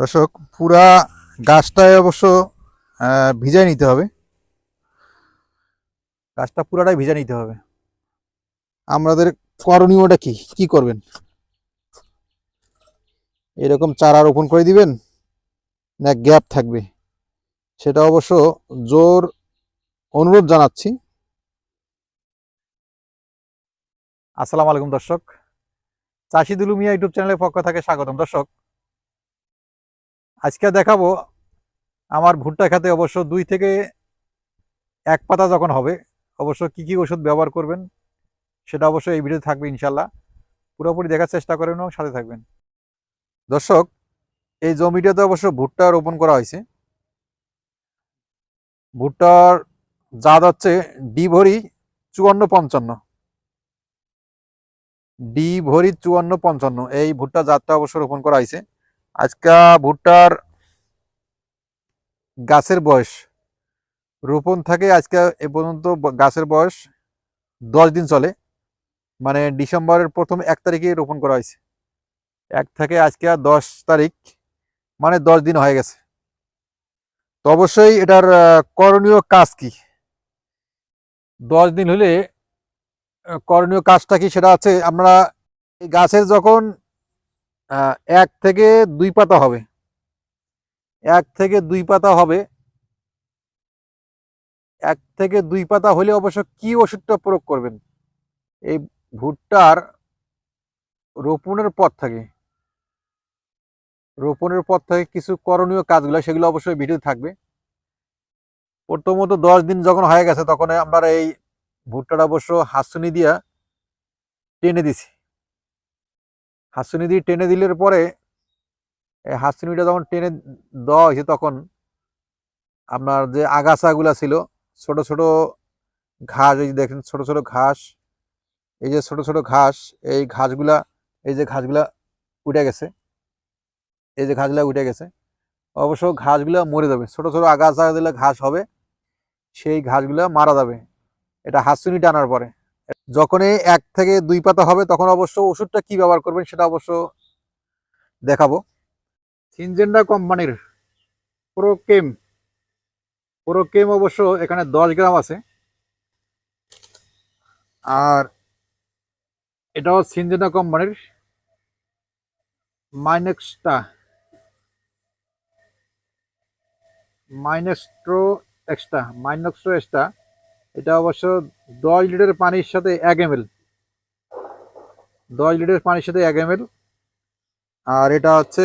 দর্শক, পুরা গাছটায় অবশ্য ভিজায় নিতে হবে। গাছটা পুরাটাই ভিজা নিতে হবে। আমাদের করণীয়টা কি? কি করবেন? এরকম চারা রোপণ করে দিবেন, না গ্যাপ থাকবে? সেটা অবশ্য জোর অনুরোধ জানাচ্ছি। আসসালামু আলাইকুম দর্শক। চাষি দুলু মিয়া ইউটিউব চ্যানেলের পক্ষ থেকে স্বাগতম দর্শক। আজকে দেখাবো আমার ভুট্টা খাতে অবশ্য দুই থেকে এক পাতা যখন হবে, অবশ্য কি কি ওষুধ ব্যবহার করবেন সেটা অবশ্যই এই ভিডিওতে থাকবে ইনশাল্লাহ পুরোপুরি দেখার চেষ্টা করবেন এবং সাথে থাকবেন। দর্শক, এই জমিটাতে অবশ্য ভুট্টা রোপণ করা হয়েছে। ভুট্টার জাত হচ্ছে ডি ভরি চুয়ান্ন পঞ্চান্ন ডি ভরি চুয়ান্ন পঞ্চান্ন এই ভুট্টা জাতটা অবশ্য রোপণ করা হয়েছে। আজকা ভুট্টার গাছের বয়স রোপণ থাকে আজকে এ পর্যন্ত গাছের বয়স দশ দিন চলে। মানে ডিসেম্বরের প্রথম এক তারিখে রোপণ করা হয়েছে। এক থেকে আজকে দশ তারিখ মানে দশ দিন হয়ে গেছে। তো অবশ্যই এটার করণীয় কাজ কি? দশ দিন হলে করণীয় কাজটা কি সেটা আছে? আমরা এই গাছের যখন এক থেকে দুই পাতা হবে। এক থেকে দুই পাতা হবে। এক থেকে দুই পাতা হলে অবশ্য কি ওষুধটা প্রয়োগ করবেন? এই ভুট্টার রোপণের পর থেকে, রোপণের পর থেকে কিছু করণীয় কাজগুলো, সেগুলো অবশ্যই ভিডিও থাকবে। প্রথমত দশ দিন যখন হয়ে গেছে, তখন আমরা এই ভুট্টাটা অবশ্য হাসুনি দিয়া টেনে দিছি। হাসুনি দিয়ে টেনে দিলের পরে হাসুনিটা যখন টেনে দেওয়া হয়েছে তখন আপনার যে আগাছাগুলা ছিল, ছোট ছোট ঘাস, এই যে দেখেন ছোট ছোট ঘাস, এই যে ছোট ছোট ঘাস, এই ঘাসগুলা, এই যে ঘাসগুলা উঠে গেছে, এই যে ঘাসগুলা উঠে গেছে, অবশ্য ঘাসগুলা মরে যাবে। ছোট ছোট আগাছা দিলে ঘাস হবে, সেই ঘাসগুলা মারা যাবে। এটা হাসুনি টানার পরে। যখনই এক থেকে দুই পাতা হবে, তখন অবশ্য ওষুধটা কি ব্যবহার করবেন সেটা অবশ্য দেখাবো। সিনজেন্ডা কোম্পানির প্রোকেম প্রোকেম অবশ্য এখানে দশ গ্রাম আছে। আর এটাও সিনজেন্ডা কোম্পানির মাইনেক্সটা মাইনেক্সট্রো এক্সট্রা মাইনক্সট্রো এক্সট্রা এটা অবশ্য দশ লিটার পানির সাথে এক এম এল দশ লিটার পানির সাথে এক এম এল আর এটা হচ্ছে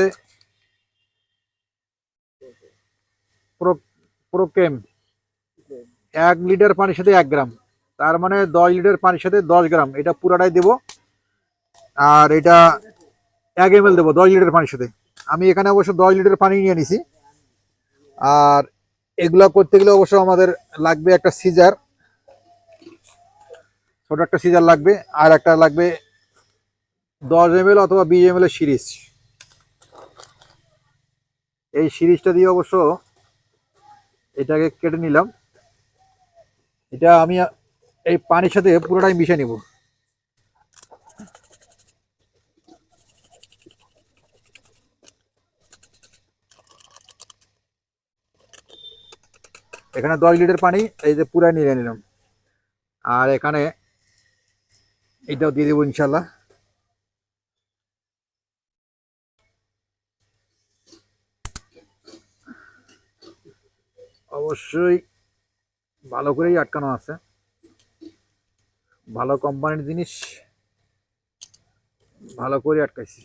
প্রো, প্রোকেম। এক লিটার পানির সাথে এক গ্রাম। তার মানে দশ লিটার পানির সাথে দশ গ্রাম। এটা পুরাটাই দেবো। আর এটা এক এম এল দেবো দশ লিটার পানির সাথে। আমি এখানে অবশ্য দশ লিটার পানি নিয়ে নিছি। আর এগুলো করতে গেলে অবশ্য আমাদের লাগবে একটা সিজার ছোট একটা সিজার লাগবে, আর একটা লাগবে দশ এম অথবা বিশ এম সিরিজ। এই সিরিজটা দিয়ে অবশ্য এটাকে কেটে নিলাম। এটা আমি এই পানির সাথে পুরোটাই মিশে নিব। এখানে দশ লিটার পানি, এই যে পুরাই নিয়ে নিলাম। আর এখানে এটাও দিয়ে দেবো ইনশাল্লাহ। অবশ্যই ভালো করেই আটকানো আছে। ভালো কোম্পানির জিনিস, ভালো করে আটকাইছি।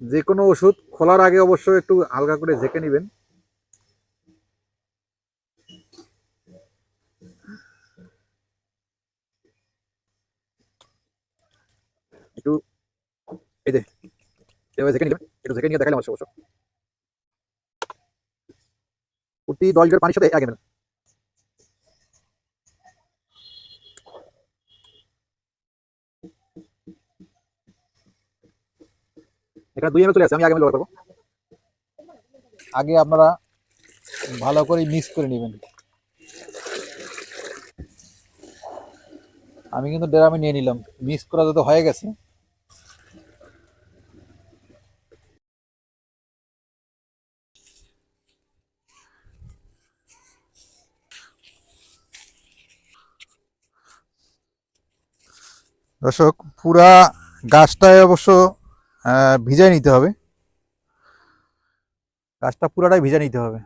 যে কোনো ওষুধ খোলার আগে অবশ্যই একটু হালকা করে ঝেঁকে নেবেন। একটু এই যে, এভাবে ঝেঁকে নিবেন, একটু ঝেঁকে নিয়ে দেখালাম অবশ্য। প্রতি দশ লিটার পানির সাথে এক ml এখানে দুই এমএল চলে আমি আগে ব্যবহার করব। আগে আপনারা ভালো করে মিক্স করে নেবেন। আমি কিন্তু ড্রামে নিয়ে নিলাম। মিক্স করা যত হয়ে গেছে। দর্শক, পুরা গাছটায় অবশ্য ভিজায় নিতে হবে। গাছটা পুরাটাই ভিজা নিতে হবে।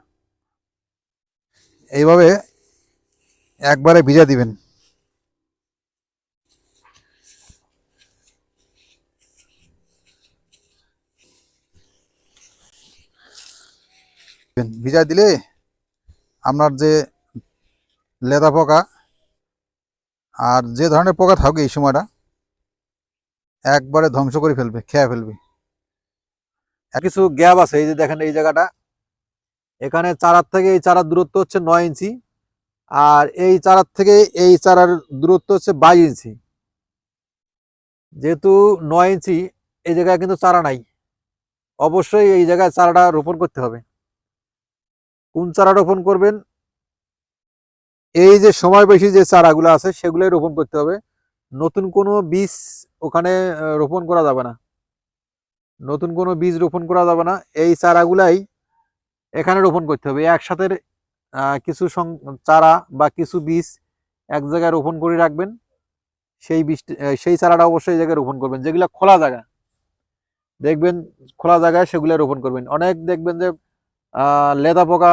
এইভাবে একবারে ভিজা দিবেন। ভিজা দিলে আপনার যে লেদা পোকা আর যে ধরনের পোকা থাকবে এই সময়টা একবারে ধ্বংস করে ফেলবে, খেয়ে ফেলবে। কিছু গ্যাপ আছে, এই যে দেখেন এই জায়গাটা। এখানে চারার থেকে এই চারার দূরত্ব হচ্ছে নয় ইঞ্চি, আর এই চারার থেকে এই চারার দূরত্ব হচ্ছে বাইশ ইঞ্চি। যেহেতু নয় ইঞ্চি, এই জায়গায় কিন্তু চারা নাই। অবশ্যই এই জায়গায় চারাটা রোপণ করতে হবে। কোন চারা রোপণ করবেন? এই যে সময় বেশি যে চারাগুলো আছে, সেগুলোই রোপণ করতে হবে। নতুন কোনো বীজ ওখানে রোপণ করা যাবে না। নতুন কোনো বীজ রোপণ করা যাবে না। এই চারাগুলাই এখানে রোপণ করতে হবে। একসাথে কিছু চারা বা কিছু বীজ এক জায়গায় রোপণ করে রাখবেন। সেই বীজ সেই চারাটা অবশ্যই এই জায়গায় রোপণ করবেন। যেগুলো খোলা জায়গা। দেখবেন খোলা জায়গায় সেগুলো রোপণ করবেন। অনেক দেখবেন যে লেদা পোকা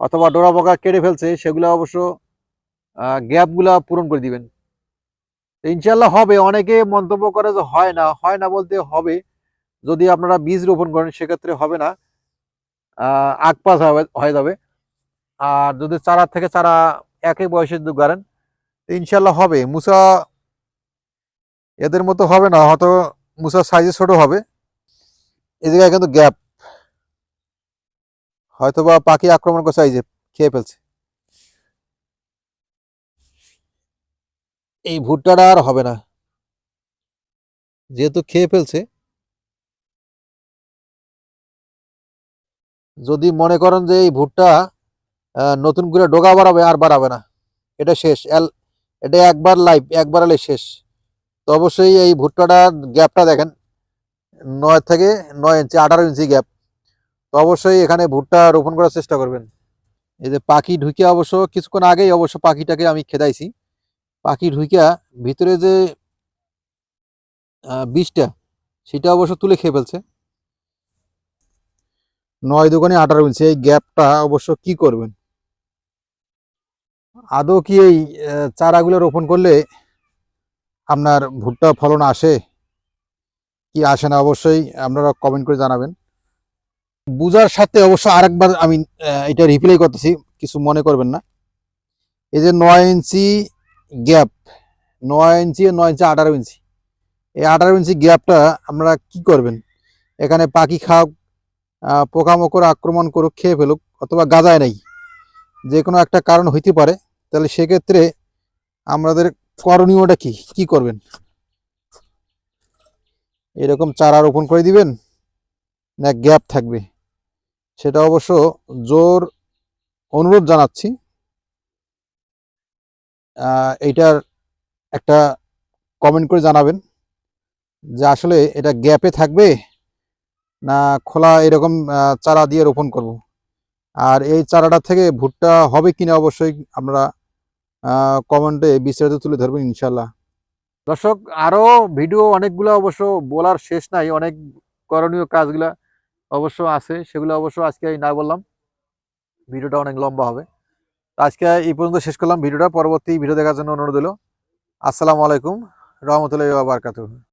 অথবা ডোরা পোকা কেটে ফেলছে, সেগুলো অবশ্য গ্যাপগুলা পূরণ করে দিবেন। ইনশাল্লাহ হবে। অনেকে মন্তব্য করে যে হয় না হয় না বলতে হবে। যদি আপনারা বীজ রোপণ করেন, সেক্ষেত্রে হবে না। হবে- হয়ে যাবে। আর যদি চারা থেকে চারা একই বয়সে যদি করেন ইনশাল্লাহ হবে। মুসা এদের মতো হবে না, হয়তো মুসার সাইজে ছোট হবে। এই জায়গায় কিন্তু গ্যাপ হয়তো বা পাখি আক্রমণ করছে, এই যে খেয়ে ফেলছে। এই ভুট্টাটা আর হবে না। যেহেতু খেয়ে ফেলছে। যদি মনে করেন যে এই ভুট্টা নতুন করে ডোগা বাড়াবে আর বাড়াবে না। এটা শেষ। এটা একবার লাইভ একবার এলে শেষ। তো অবশ্যই এই ভুট্টাটার গ্যাপটা দেখেন। নয় থেকে নয় ইঞ্চি, আঠারো ইঞ্চি গ্যাপ। তো অবশ্যই এখানে ভুট্টা রোপণ করার চেষ্টা করবেন। এই যে পাখি ঢুকে অবশ্য, কিছুক্ষণ আগেই অবশ্য পাখিটাকে আমি খেদাইছি। পাখি ঢুকিয়া ভিতরে যে বিষটা, সেটা অবশ্য তুলে খেয়ে ফেলছে। নয় দোকানে আঠারো ইঞ্চি, এই গ্যাপটা অবশ্য কি করবেন? আদৌ কি এই চারাগুলো রোপণ করলে আপনার ভুট্টা ফলন আসে? কি আসে না? অবশ্যই আপনারা কমেন্ট করে জানাবেন। বুঝার সাথে অবশ্য আরেকবার আমি এটা রিপ্লাই করতেছি, কিছু মনে করবেন না। এই যে নয় ইঞ্চি গ্যাপ নয় ইঞ্চি নয় ইঞ্চি, আঠারো ইঞ্চি। এই আঠারো ইঞ্চি গ্যাপটা আপনারা কি করবেন? এখানে পাখি খাওক পোকামাকড় আক্রমণ করুক, খেয়ে ফেলুক, অথবা গাজায় নেই। যে কোনো একটা কারণ হইতে পারে। তাহলে সেক্ষেত্রে আমাদের করণীয়টা কি? কি করবেন? এরকম চারা রোপণ করে দিবেন, না গ্যাপ থাকবে? সেটা অবশ্য জোর অনুরোধ জানাচ্ছি। এইটার একটা কমেন্ট করে জানাবেন যে আসলে এটা গ্যাপে থাকবে না খোলা এরকম চারা দিয়ে রোপণ করব? আর এই চারাটা থেকে ভুট্টা হবে কিনা অবশ্যই আমরা কমেন্টে বিস্তারিত তুলে ধরবেন ইনশাল্লাহ দর্শক আরও ভিডিও অনেকগুলো অবশ্য বলার শেষ নাই, অনেক করণীয় কাজগুলা অবশ্য আছে, সেগুলো অবশ্য আজকে না বললাম। ভিডিওটা অনেক লম্বা হবে। আজকে এই পর্যন্ত শেষ করলাম। ভিডিওটা পরবর্তী ভিডিও দেখার জন্য অনুরোধ হলো আসসালামু আলাইকুম। রহমতুল্লাহ বারকাতুহ।